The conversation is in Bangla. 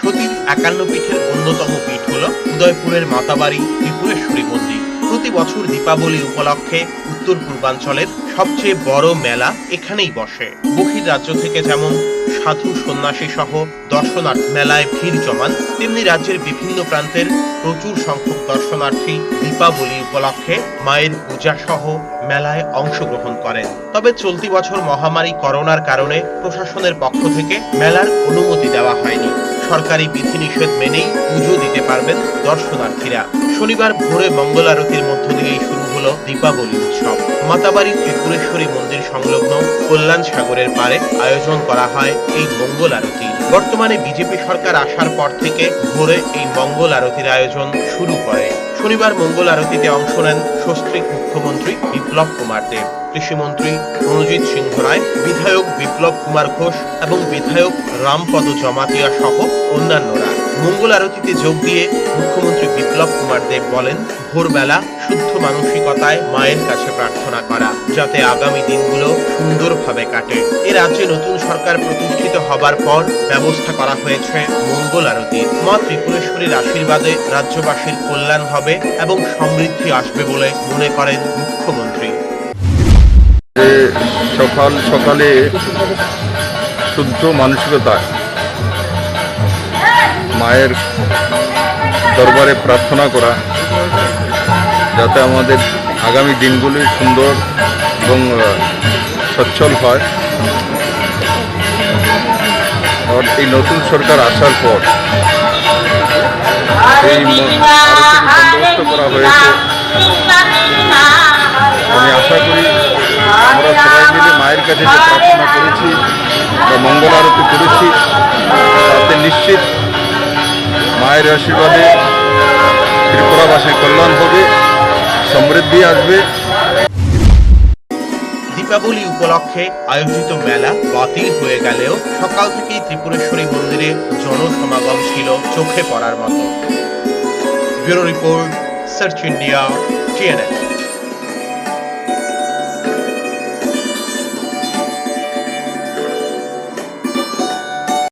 সতীর একান্ন পীঠের অন্যতম পীঠ হল উদয়পুরের মাতাবাড়ি ত্রিপুরেশ্বরী মন্দির। প্রতি বছর দীপাবলি উপলক্ষে উত্তর পূর্বাঞ্চলের সবচেয়ে বড় মেলা এখানেই বসে। বহির রাজ্য থেকে যেমন সাধু সন্ন্যাসী সহ দর্শনার্থী মেলায় ভিড় জমান, তেমনি রাজ্যের বিভিন্ন প্রান্তের প্রচুর সংখ্যক দর্শনার্থী দীপাবলি উপলক্ষে মায়ের পূজা সহ মেলায় অংশগ্রহণ করেন। তবে চলতি বছর মহামারী করোনার কারণে প্রশাসনের পক্ষ থেকে মেলার অনুমতি দেওয়া হয়নি। সরকারি বিধিনিষেধ মেনেই পুজো দিতে পারবেন দর্শনার্থীরা। শনিবার ভোরে মঙ্গল আরতির মধ্য দিয়েই শুরু হলো দীপাবলি উৎসব। মাতাবাড়ি ত্রিপুরেশ্বরী মন্দির সংলগ্ন কল্যাণ সাগরের পারে আয়োজন করা হয় এই মঙ্গল আরতি। বর্তমানে বিজেপি সরকার আসার পর থেকে ভোরে এই মঙ্গল আরতির আয়োজন শুরু করে। শনিবার মঙ্গল আরতিতে অংশ নেন সস্ত্রীক মুখ্যমন্ত্রী বিপ্লব কুমার দেব, কৃষিমন্ত্রী অনুজিৎ সিংহ রায়, বিধায়ক বিপ্লব কুমার ঘোষ এবং বিধায়ক রামপদ জমাতিয়া সহ অন্যান্যরা। মঙ্গল আরতিতে যোগ দিয়ে মুখ্যমন্ত্রী বিপ্লব কুমার দেব বলেন, ভোরবেলা শুদ্ধ মানসিকতায় মায়ের কাছে প্রার্থনা করা, যাতে আগামী দিনগুলো সুন্দরভাবে কাটে। এ রাজ্যে নতুন সরকার প্রতিষ্ঠিত হবার পর ব্যবস্থা করা হয়েছে মঙ্গল আরতি। মা ত্রিপুরেশ্বরীর আশীর্বাদে রাজ্যবাসীর কল্যাণ হবে এবং সমৃদ্ধি আসবে বলে মনে করেন মুখ্যমন্ত্রী। সকাল সকালে শুদ্ধ মানসিকতায় মায়ের দরবারে প্রার্থনা করা, যাতে আমাদের আগামী দিনগুলি সুন্দর এবং সচ্ছল হয়। আর এই নতুন সরকার আসার পর এই বন্দোবস্ত করা হয়েছে। আমি আশা করি আমরা সবাই মিলে মায়ের কাছে যে প্রার্থনা করেছি বা মঙ্গল আরতি করেছি, তাতে নিশ্চিত মায়ের আশীর্বাদে ত্রিপুরাবাসীর কল্যাণ হবে, সমৃদ্ধি আসবে। দীপাবলি উপলক্ষে আয়োজিত মেলা বাতিল হয়ে গেলেও সকাল থেকেই ত্রিপুরেশ্বরী মন্দিরে জনসমাগম ছিল চোখে পড়ার মতো। Bureau report, search India TNA